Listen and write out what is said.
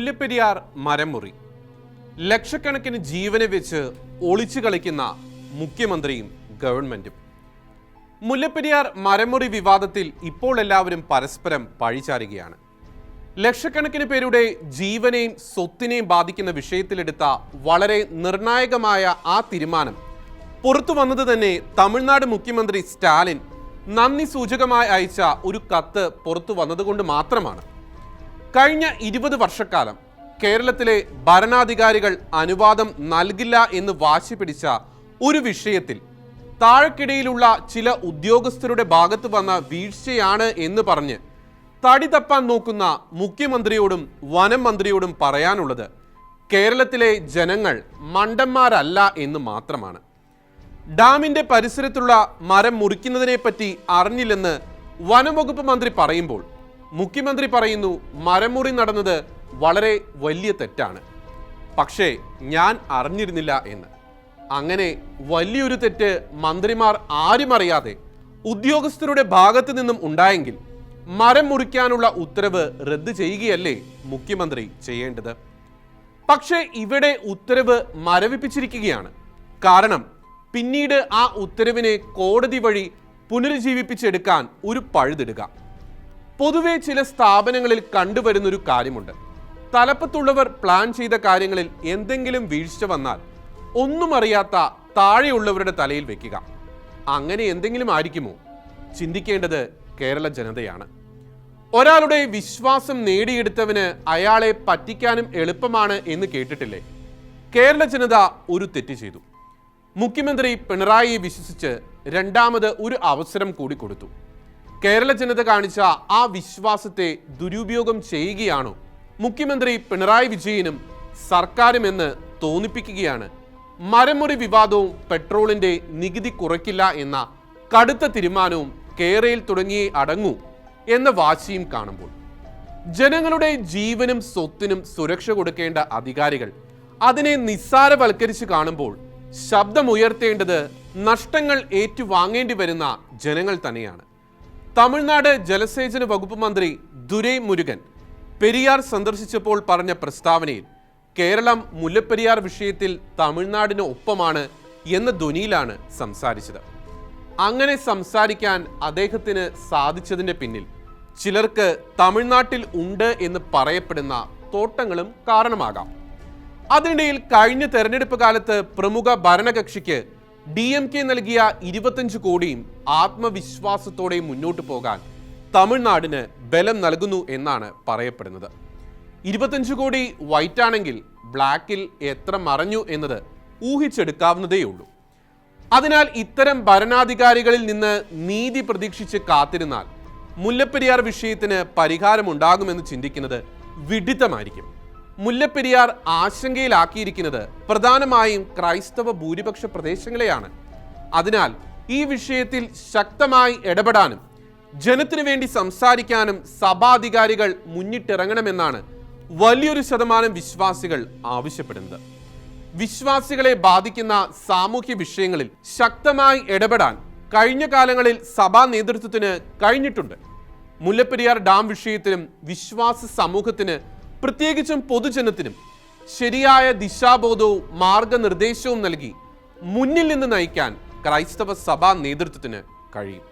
മുല്ലപ്പെരിയാർ മരമുറി. ലക്ഷക്കണക്കിന് ജീവനെ വെച്ച് ഒളിച്ചു കളിക്കുന്ന മുഖ്യമന്ത്രിയും ഗവൺമെന്റും. മുല്ലപ്പെരിയാർ മരമുറി വിവാദത്തിൽ ഇപ്പോൾ എല്ലാവരും പരസ്പരം പഴിചാരുകയാണ്. ലക്ഷക്കണക്കിന് പേരുടെ ജീവനെയും സ്വത്തിനെയും ബാധിക്കുന്ന വിഷയത്തിലെടുത്ത വളരെ നിർണായകമായ ആ തീരുമാനം പുറത്തു വന്നത് തന്നെ തമിഴ്നാട് മുഖ്യമന്ത്രി സ്റ്റാലിൻ നന്ദി സൂചകമായി അയച്ച ഒരു കത്ത് പുറത്തു വന്നതുകൊണ്ട് മാത്രമാണ്. കഴിഞ്ഞ ഇരുപത് വർഷക്കാലം കേരളത്തിലെ ഭരണാധികാരികൾ അനുവാദം നൽകില്ല എന്ന് വാശി പിടിച്ച ഒരു വിഷയത്തിൽ താഴെക്കിടയിലുള്ള ചില ഉദ്യോഗസ്ഥരുടെ ഭാഗത്ത് വന്ന വീഴ്ചയാണ് എന്ന് പറഞ്ഞ് തടി തപ്പാൻ നോക്കുന്ന മുഖ്യമന്ത്രിയോടും വനം മന്ത്രിയോടും പറയാനുള്ളത് കേരളത്തിലെ ജനങ്ങൾ മണ്ടന്മാരല്ല എന്ന് മാത്രമാണ്. ഡാമിന്റെ പരിസരത്തുള്ള മരം മുറിക്കുന്നതിനെ പറ്റി അറിഞ്ഞില്ലെന്ന് വനംവകുപ്പ് മന്ത്രി പറയുമ്പോൾ മുഖ്യമന്ത്രി പറയുന്നു മരമുറി നടന്നത് വളരെ വലിയ തെറ്റാണ്. പക്ഷേ ഞാൻ അറിഞ്ഞിരുന്നില്ല എന്ന്. അങ്ങനെ വലിയൊരു തെറ്റ് മന്ത്രിമാർ ആരും അറിയാതെ ഉദ്യോഗസ്ഥരുടെ ഭാഗത്തു നിന്നും ഉണ്ടായെങ്കിൽ മരം മുറിക്കാനുള്ള ഉത്തരവ് റദ്ദ് ചെയ്യുകയല്ലേ മുഖ്യമന്ത്രി ചെയ്യേണ്ടത്. പക്ഷേ ഇവിടെ ഉത്തരവ് മരവിപ്പിച്ചിരിക്കുകയാണ്. കാരണം പിന്നീട് ആ ഉത്തരവിനെ കോടതി വഴി പുനരുജ്ജീവിപ്പിച്ചെടുക്കാൻ ഒരു പഴുതിടുക. പൊതുവെ ചില സ്ഥാപനങ്ങളിൽ കണ്ടുവരുന്നൊരു കാര്യമുണ്ട്. തലപ്പത്തുള്ളവർ പ്ലാൻ ചെയ്ത കാര്യങ്ങളിൽ എന്തെങ്കിലും വീഴ്ച വന്നാൽ ഒന്നും അറിയാത്ത താഴെയുള്ളവരുടെ തലയിൽ വെക്കുക. അങ്ങനെ എന്തെങ്കിലും ആയിരിക്കുമോ? ചിന്തിക്കേണ്ടത് കേരള ജനതയാണ്. ഒരാളുടെ വിശ്വാസം നേടിയെടുത്തവന് അയാളെ പറ്റിക്കാനും എളുപ്പമാണ് എന്ന് കേട്ടിട്ടില്ലേ? കേരള ജനത ഒരു തെറ്റ് ചെയ്തു. മുഖ്യമന്ത്രി പിണറായിയെ വിശ്വസിച്ച് രണ്ടാമത് ഒരു അവസരം കൂടി കൊടുത്തു. കേരള ജനത കാണിച്ച ആ വിശ്വാസത്തെ ദുരുപയോഗം ചെയ്യുകയാണോ? മുഖ്യമന്ത്രി പിണറായി വിജയനും സർക്കാരും എന്ന് തോന്നിപ്പിക്കുകയാണ്. മരമുറി വിവാദവും പെട്രോളിന്റെ നികുതി കുറയ്ക്കില്ല എന്ന കടുത്ത തീരുമാനവും കേരയിൽ തുടങ്ങിയേ അടങ്ങൂ എന്ന വാശിയും കാണുമ്പോൾ. ജനങ്ങളുടെ ജീവനും സ്വത്തിനും സുരക്ഷ കൊടുക്കേണ്ട അധികാരികൾ അതിനെ നിസ്സാരവൽക്കരിച്ച് കാണുമ്പോൾ ശബ്ദമുയർത്തേണ്ടത് നഷ്ടങ്ങൾ ഏറ്റുവാങ്ങേണ്ടി വരുന്ന ജനങ്ങൾ തന്നെയാണ്. തമിഴ്നാട് ജലസേചന വകുപ്പ് മന്ത്രി ദുരൈ മുരുകൻ പെരിയാർ സന്ദർശിച്ചപ്പോൾ പറഞ്ഞ പ്രസ്താവനയിൽ കേരളം മുല്ലപ്പെരിയാർ വിഷയത്തിൽ തമിഴ്നാടിന് ഒപ്പമാണ് എന്ന ധ്വനിയിലാണ് സംസാരിച്ചത്. അങ്ങനെ സംസാരിക്കാൻ അദ്ദേഹത്തിന് സാധിച്ചതിന്റെ പിന്നിൽ ചിലർക്ക് തമിഴ്നാട്ടിൽ ഉണ്ട് എന്ന് പറയപ്പെടുന്ന തോട്ടങ്ങളും കാരണമാകാം. അതിനിടയിൽ കഴിഞ്ഞ തെരഞ്ഞെടുപ്പ് കാലത്ത് പ്രമുഖ ഭരണകക്ഷിക്ക് ഡി എം കെ നൽകിയ ഇരുപത്തഞ്ച് കോടിയും ആത്മവിശ്വാസത്തോടെയും മുന്നോട്ട് പോകാൻ തമിഴ്നാടിന് ബലം നൽകുന്നു എന്നാണ് പറയപ്പെടുന്നത്. ഇരുപത്തഞ്ച് കോടി വൈറ്റ് ആണെങ്കിൽ ബ്ലാക്കിൽ എത്ര മറഞ്ഞു എന്നത് ഊഹിച്ചെടുക്കാവുന്നതേയുള്ളൂ. അതിനാൽ ഇത്തരം ഭരണാധികാരികളിൽ നിന്ന് നീതി പ്രതീക്ഷിച്ച് കാത്തിരുന്നാൽ മുല്ലപ്പെരിയാർ വിഷയത്തിന് പരിഹാരമുണ്ടാകുമെന്ന് ചിന്തിക്കുന്നത് വിഡിത്തമായിരിക്കും. മുല്ലപ്പെരിയാർ ആശങ്കയിലാക്കിയിരിക്കുന്നത് പ്രധാനമായും ക്രൈസ്തവ ഭൂരിപക്ഷ പ്രദേശങ്ങളെയാണ്. അതിനാൽ ഈ വിഷയത്തിൽ ശക്തമായി ഇടപെടാനും ജനത്തിനു വേണ്ടി സംസാരിക്കാനും സഭാധികാരികൾ മുന്നിട്ടിറങ്ങണമെന്നാണ് വലിയൊരു ശതമാനം വിശ്വാസികൾ ആവശ്യപ്പെടുന്നത്. വിശ്വാസികളെ ബാധിക്കുന്ന സാമൂഹ്യ വിഷയങ്ങളിൽ ശക്തമായി ഇടപെടാൻ കഴിഞ്ഞ കാലങ്ങളിൽ സഭാ നേതൃത്വത്തിന് കഴിഞ്ഞിട്ടുണ്ട്. മുല്ലപ്പെരിയാർ ഡാം വിഷയത്തിലും വിശ്വാസ സമൂഹത്തിന് പ്രത്യേകിച്ചും പൊതുജനത്തിനും ശരിയായ ദിശാബോധവും മാർഗനിർദ്ദേശവും നൽകി മുന്നിൽ നിന്ന് നയിക്കാൻ ക്രൈസ്തവ സഭാ നേതൃത്വത്തിന് കഴിയും.